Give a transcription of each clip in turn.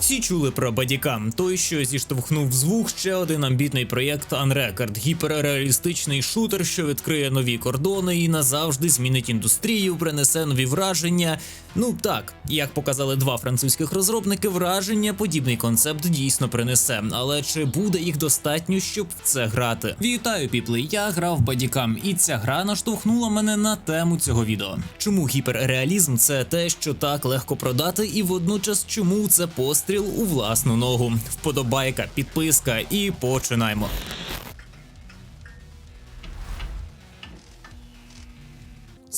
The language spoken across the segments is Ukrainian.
Всі чули про Бадікам, той, що зіштовхнув звук ще один амбітний проєкт Unrecord, гіперреалістичний шутер, що відкриє нові кордони і назавжди змінить індустрію, принесе нові враження. Ну так, як показали два французьких розробники, враження подібний концепт дійсно принесе. Але чи буде їх достатньо, щоб в це грати? Вітаю, піпли! Я грав Бадікам, і ця гра наштовхнула мене на тему цього відео. Чому гіперреалізм це те, що так легко продати, і водночас чому це постріл у власну ногу? Вподобайка, підписка і починаємо.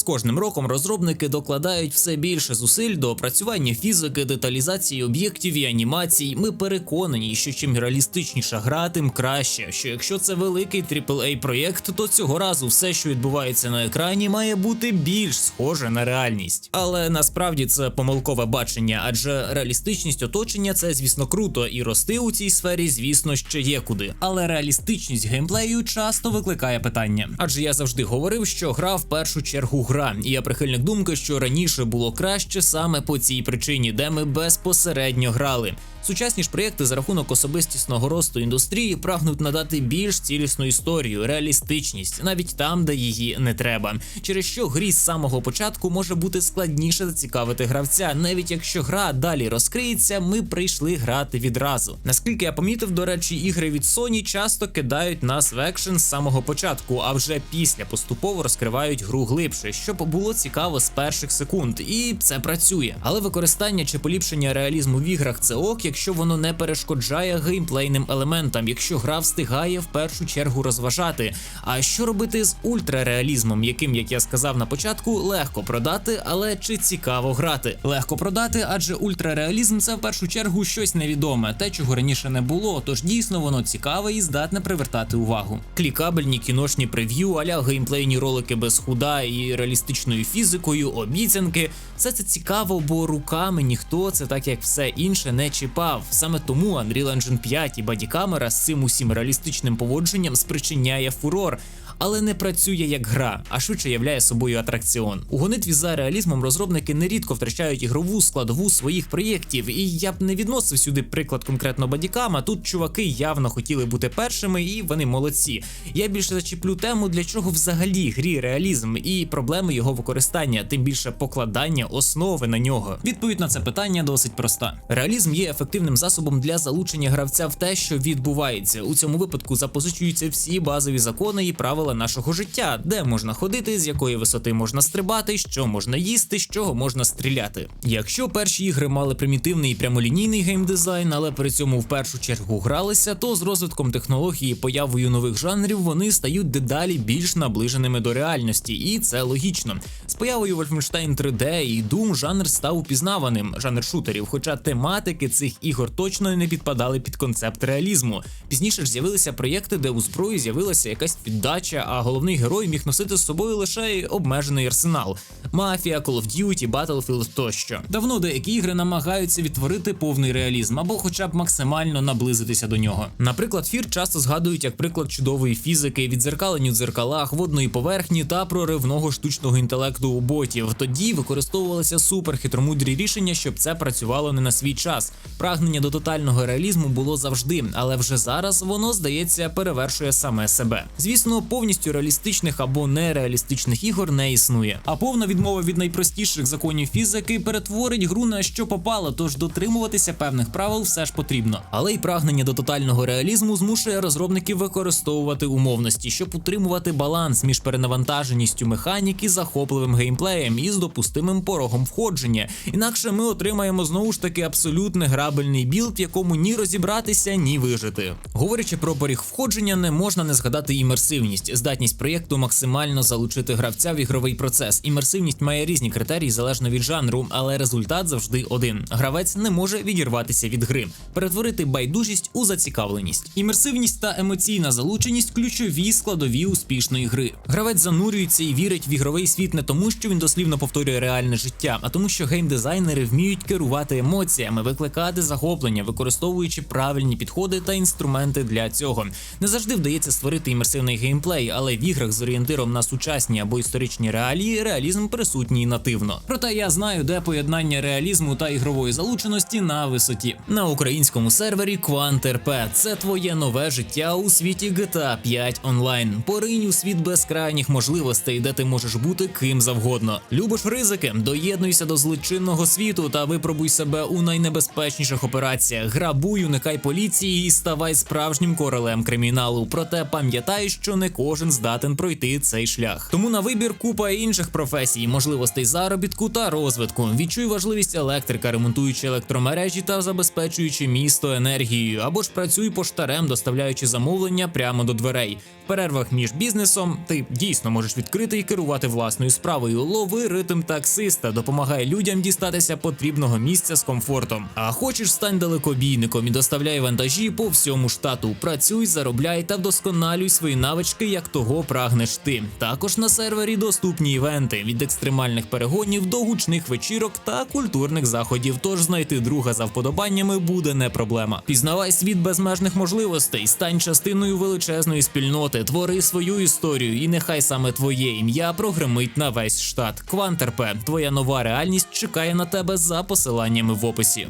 З кожним роком розробники докладають все більше зусиль до опрацювання фізики, деталізації об'єктів і анімацій. Ми переконані, що чим реалістичніша гра, тим краще. Що якщо це великий aaa проєкт, то цього разу все, що відбувається на екрані, має бути більш схоже на реальність. Але насправді це помилкове бачення, адже реалістичність оточення це, звісно, круто, і рости у цій сфері, звісно, ще є куди. Але реалістичність геймплею часто викликає питання. Адже я завжди говорив, що гра в першу чергу гра, і я прихильник думки, що раніше було краще саме по цій причині, де ми безпосередньо грали. Сучасні ж проєкти за рахунок особистісного росту індустрії прагнуть надати більш цілісну історію, реалістичність, навіть там, де її не треба. Через що грі з самого початку може бути складніше зацікавити гравця, навіть якщо гра далі розкриється, ми прийшли грати відразу. Наскільки я помітив, до речі, ігри від Sony часто кидають нас в екшен з самого початку, а вже після поступово розкривають гру глибше, щоб було цікаво з перших секунд, і це працює. Але використання чи поліпшення реалізму в іграх це ок, якщо воно не перешкоджає геймплейним елементам, якщо гра встигає в першу чергу розважати. А що робити з ультрареалізмом, яким, як я сказав на початку, легко продати, але чи цікаво грати? Легко продати, адже ультрареалізм це в першу чергу щось невідоме, те, чого раніше не було. Тож дійсно воно цікаве і здатне привертати увагу. Клікабельні кіношні прев'ю, аля геймплейні ролики без худа і реалістичною фізикою, обіцянки. Все це цікаво, бо руками ніхто це так як все інше не чіпав. Саме тому Unreal Engine 5 і Bodycamera з цим усім реалістичним поводженням спричиняє фурор. Але не працює як гра, а швидше являє собою атракціон. У гонитві за реалізмом розробники нерідко втрачають ігрову складову своїх проєктів, і я б не відносив сюди приклад конкретно Бадікама. Тут чуваки явно хотіли бути першими, і вони молодці. Я більше зачіплю тему, для чого взагалі грі реалізм і проблеми його використання, тим більше покладання основи на нього. Відповідь на це питання досить проста. Реалізм є ефективним засобом для залучення гравця в те, що відбувається. У цьому випадку запозичуються всі базові закони і правила нашого життя, де можна ходити, з якої висоти можна стрибати, що можна їсти, з чого можна стріляти. Якщо перші ігри мали примітивний і прямолінійний геймдизайн, але при цьому в першу чергу гралися, то з розвитком технології появою нових жанрів вони стають дедалі більш наближеними до реальності, і це логічно. З появою Wolfenstein 3D і Doom жанр став упізнаваним, жанр шутерів, хоча тематики цих ігор точно не підпадали під концепт реалізму. Пізніше ж з'явилися проєкти, де у зброї з'явилася якась піддача, а головний герой міг носити з собою лише обмежений арсенал: мафія, Call of Duty, Battlefield тощо. Давно деякі ігри намагаються відтворити повний реалізм або, хоча б максимально наблизитися до нього. Наприклад, фір часто згадують як приклад чудової фізики, відзеркалені в дзеркалах, водної поверхні та проривного штучного інтелекту у ботів. Тоді використовувалися суперхитромудрі рішення, щоб це працювало не на свій час. Прагнення до тотального реалізму було завжди, але вже зараз воно здається перевершує саме себе. Звісно, повністю реалістичних або нереалістичних ігор не існує. А повна відмова від найпростіших законів фізики перетворить гру на що попало, тож дотримуватися певних правил все ж потрібно. Але й прагнення до тотального реалізму змушує розробників використовувати умовності, щоб утримувати баланс між перенавантаженістю механіки, захопливим геймплеєм і з допустимим порогом входження. Інакше ми отримаємо знову ж таки абсолютно грабельний білд, в якому ні розібратися, ні вижити. Говорячи про поріг входження, не можна не згадати імерсивність, здатність проєкту максимально залучити гравця в ігровий процес. Імерсивність має різні критерії залежно від жанру, але результат завжди один: гравець не може відірватися від гри, перетворити байдужість у зацікавленість. Імерсивність та емоційна залученість ключові складові успішної гри. Гравець занурюється і вірить в ігровий світ не тому, що він дослівно повторює реальне життя, а тому, що геймдизайнери вміють керувати емоціями, викликати захоплення, використовуючи правильні підходи та інструменти для цього. Не завжди вдається створити імерсивний геймплей, геймплей, але в іграх з орієнтиром на сучасні або історичні реалії реалізм присутній нативно. Проте я знаю, де поєднання реалізму та ігрової залученості на висоті. На українському сервері QuantRP. Це твоє нове життя у світі GTA 5 онлайн. Поринь у світ безкрайніх можливостей, де ти можеш бути ким завгодно. Любиш ризики? Доєднуйся до злочинного світу та випробуй себе у найнебезпечніших операціях. Грабуй, уникай поліції і ставай справжнім королем криміналу. Проте пам'ятай, що не кожен здатен пройти цей шлях. Тому на вибір купа інших професій, можливостей заробітку та розвитку. Відчуй важливість електрика, ремонтуючи електромережі та забезпечуючи місто енергією, або ж працюй поштарем, доставляючи замовлення прямо до дверей. В перервах між бізнесом ти дійсно можеш відкрити і керувати власною справою. Лови ритм таксиста, допомагай людям дістатися потрібного місця з комфортом. А хочеш стань далекобійником і доставляй вантажі по всьому штату. Працюй, заробляй та вдосконалюй свої навички, як того прагнеш ти. Також на сервері доступні івенти від екстремальних перегонів до гучних вечірок та культурних заходів. Тож знайти друга за вподобаннями буде не проблема. Пізнавай світ безмежних можливостей, стань частиною величезної спільноти, твори свою історію, і нехай саме твоє ім'я прогремить на весь штат. Квантерпе, твоя нова реальність чекає на тебе за посиланнями в описі.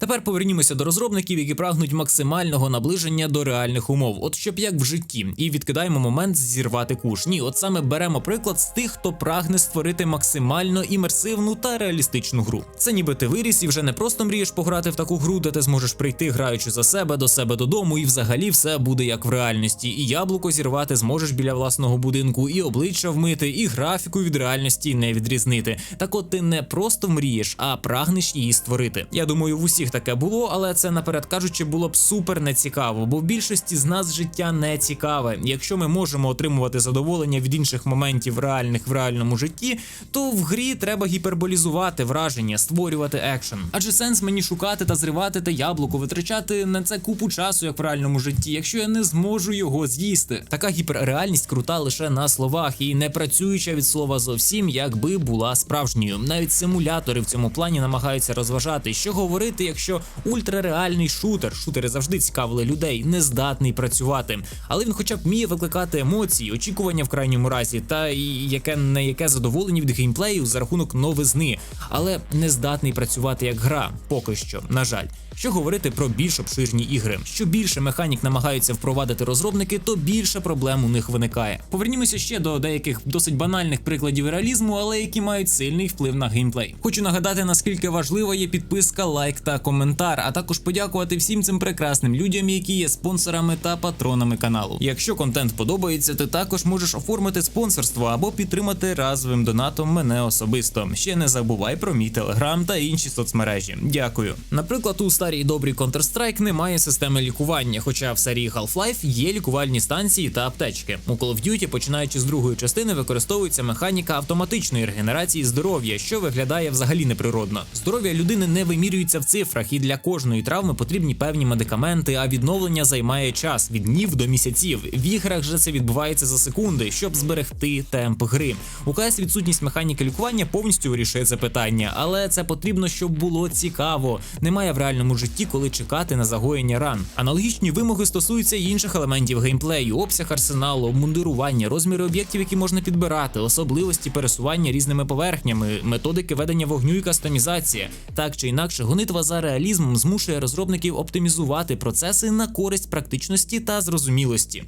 Тепер повернімося до розробників, які прагнуть максимального наближення до реальних умов, от щоб як в житті, і відкидаємо момент зірвати куш. Ні, от саме беремо приклад з тих, хто прагне створити максимально імерсивну та реалістичну гру. Це ніби ти виріс і вже не просто мрієш пограти в таку гру, де ти зможеш прийти, граючи за себе до себе додому, і взагалі все буде як в реальності. І яблуко зірвати зможеш біля власного будинку, і обличчя вмити, і графіку від реальності не відрізнити. Так от ти не просто мрієш, а прагнеш її створити. Я думаю, в усіх таке було, але це наперед кажучи, було б супер нецікаво, бо в більшості з нас життя не цікаве. Якщо ми можемо отримувати задоволення від інших моментів реальних в реальному житті, то в грі треба гіперболізувати враження, створювати екшен. Адже сенс мені шукати та зривати те яблуко, витрачати на це купу часу, як в реальному житті, якщо я не зможу його з'їсти. Така гіперреальність крута лише на словах і не працююча від слова зовсім, якби була справжньою. Навіть симулятори в цьому плані намагаються розважати, що говорити, якщо ультрареальний шутер, шутери завжди цікавили людей, не здатний працювати, але він, хоча б вміє викликати емоції, очікування в крайньому разі, та і яке не яке задоволення від геймплею за рахунок новизни, але не здатний працювати як гра, поки що, на жаль. Що говорити про більш обширні ігри? Що більше механік намагаються впровадити розробники, то більше проблем у них виникає. Повернімося ще до деяких досить банальних прикладів реалізму, але які мають сильний вплив на геймплей. Хочу нагадати, наскільки важлива є підписка, лайк та коментар, а також подякувати всім цим прекрасним людям, які є спонсорами та патронами каналу. Якщо контент подобається, ти також можеш оформити спонсорство або підтримати разовим донатом мене особисто. Ще не забувай про мій телеграм та інші соцмережі. Дякую. Наприклад, у старій добрій Counter-Strike немає системи лікування, хоча в серії Half-Life є лікувальні станції та аптечки. У Call of Duty, починаючи з другої частини, використовується механіка автоматичної регенерації здоров'я, що виглядає взагалі неприродно. Здоров'я людини не вимірюється в цифрах, і для кожної травми потрібні певні медикаменти, а відновлення займає час від днів до місяців. В іграх же це відбувається за секунди, щоб зберегти темп гри. У КС відсутність механіки лікування повністю вирішує це питання, але це потрібно, щоб було цікаво. Немає в реальному житті, коли чекати на загоєння ран. Аналогічні вимоги стосуються й інших елементів геймплею, обсяг арсеналу, обмундирування, розміри об'єктів, які можна підбирати, особливості пересування різними поверхнями, методики ведення вогню і кастомізація. Так чи інакше, гонитва за реалізмом змушує розробників оптимізувати процеси на користь практичності та зрозумілості.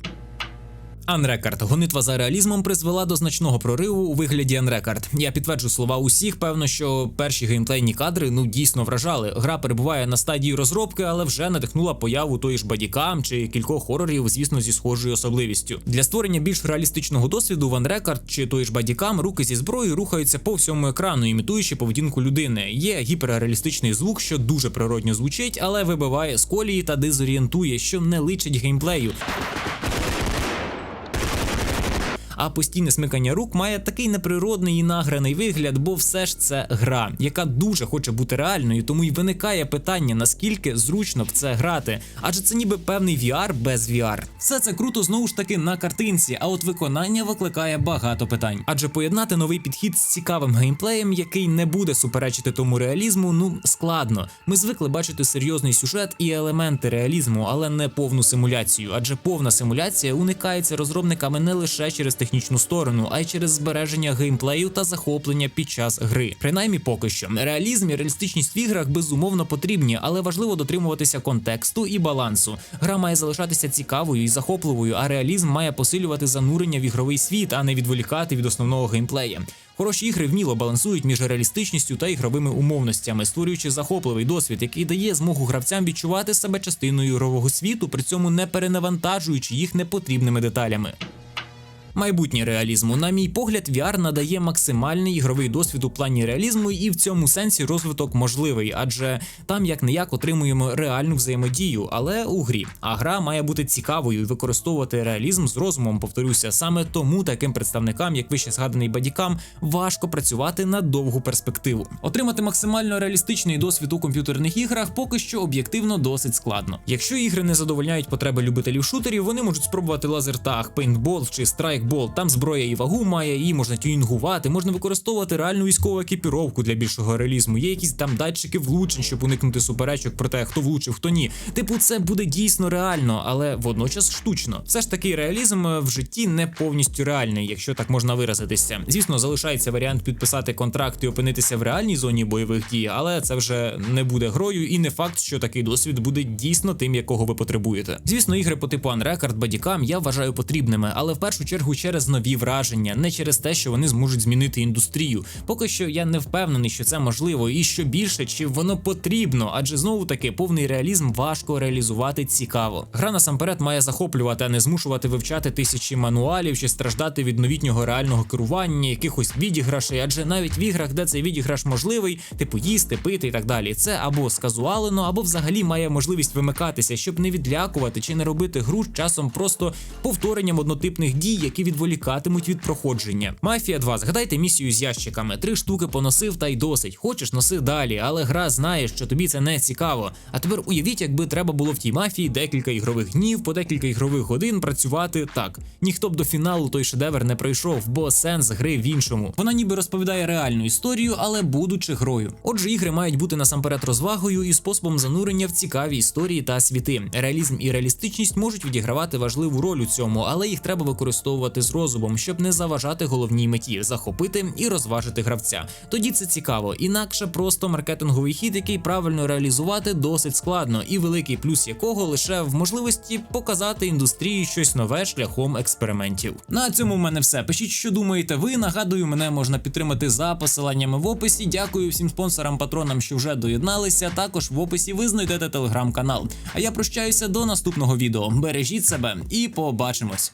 Unrecord. Гонитва за реалізмом призвела до значного прориву у вигляді Unrecord. Я підтверджу слова усіх. Певно, що перші геймплейні кадри ну дійсно вражали. Гра перебуває на стадії розробки, але вже надихнула появу тої ж бадікам чи кількох хорорів, звісно, зі схожою особливістю. Для створення більш реалістичного досвіду в Unrecord чи тої ж бадікам руки зі зброєю рухаються по всьому екрану, імітуючи поведінку людини. Є гіперреалістичний звук, що дуже природньо звучить, але вибиває з колії та дезорієнтує, що не личить геймплею. А постійне смикання рук має такий неприродний і награний вигляд, бо все ж це гра, яка дуже хоче бути реальною, тому й виникає питання, наскільки зручно в це грати. Адже це ніби певний VR без VR. Все це круто знову ж таки на картинці, а от виконання викликає багато питань. Адже поєднати новий підхід з цікавим геймплеєм, який не буде суперечити тому реалізму, ну складно. Ми звикли бачити серйозний сюжет і елементи реалізму, але не повну симуляцію. Адже повна симуляція уникається розробниками не лише через технічну сторону, а й через збереження геймплею та захоплення під час гри. Принаймні поки що. Реалізм і реалістичність в іграх безумовно потрібні, але важливо дотримуватися контексту і балансу. Гра має залишатися цікавою і захопливою, а реалізм має посилювати занурення в ігровий світ, а не відволікати від основного геймплея. Хороші ігри вміло балансують між реалістичністю та ігровими умовностями, створюючи захопливий досвід, який дає змогу гравцям відчувати себе частиною ігрового світу, при цьому не перенавантажуючи їх непотрібними деталями. Майбутнє реалізму, на мій погляд, VR надає максимальний ігровий досвід у плані реалізму, і в цьому сенсі розвиток можливий, адже там як не як отримуємо реальну взаємодію, але у грі. А гра має бути цікавою і використовувати реалізм з розумом. Повторюся, саме тому таким представникам, як вище згаданий бадікам, важко працювати на довгу перспективу. Отримати максимально реалістичний досвід у комп'ютерних іграх поки що об'єктивно досить складно. Якщо ігри не задовольняють потреби любителів шутерів, вони можуть спробувати лазертаг, пейнтбол чи страйк страйкбол. Там зброя і вагу має, її можна тюнінгувати, можна використовувати реальну військову екіпіровку для більшого реалізму. Є якісь там датчики влучень, щоб уникнути суперечок про те, хто влучив, хто ні. Типу, це буде дійсно реально, але водночас штучно. Все ж таки, реалізм в житті не повністю реальний, якщо так можна виразитися. Звісно, залишається варіант підписати контракт і опинитися в реальній зоні бойових дій, але це вже не буде грою, і не факт, що такий досвід буде дійсно тим, якого ви потребуєте. Звісно, ігри по типу Unrecord, Badicam я вважаю потрібними, але в першу чергу через нові враження, не через те, що вони зможуть змінити індустрію. Поки що я не впевнений, що це можливо, і що більше чи воно потрібно, адже знову таки повний реалізм важко реалізувати цікаво. Гра насамперед має захоплювати, а не змушувати вивчати тисячі мануалів чи страждати від новітнього реального керування, якихось відіграшей, адже навіть в іграх, де цей відіграш можливий, типу їсти, пити і так далі, це або сказуалено, або взагалі має можливість вимикатися, щоб не відлякувати чи не робити гру часом просто повторенням однотипних дій, які відволікатимуть від проходження. Мафія 2. Згадайте місію з ящиками. Три штуки поносив та й досить. Хочеш, носи далі, але гра знає, що тобі це не цікаво. А тепер уявіть, якби треба було в тій мафії декілька ігрових днів, по декілька ігрових годин працювати так. Ніхто б до фіналу той шедевр не пройшов, бо сенс гри в іншому. Вона ніби розповідає реальну історію, але будучи грою. Отже, ігри мають бути насамперед розвагою і способом занурення в цікаві історії та світи. Реалізм і реалістичність можуть відігравати важливу роль у цьому, але їх треба використовувати з розумом, щоб не заважати головній меті захопити і розважити гравця. Тоді це цікаво, інакше просто маркетинговий хід, який правильно реалізувати досить складно, і великий плюс якого лише в можливості показати індустрії щось нове шляхом експериментів. На цьому в мене все. Пишіть, що думаєте ви. Нагадую, мене можна підтримати за посиланнями в описі. Дякую всім спонсорам, патронам, що вже доєдналися. Також в описі ви знайдете телеграм-канал. А я прощаюся до наступного відео. Бережіть себе і побачимось.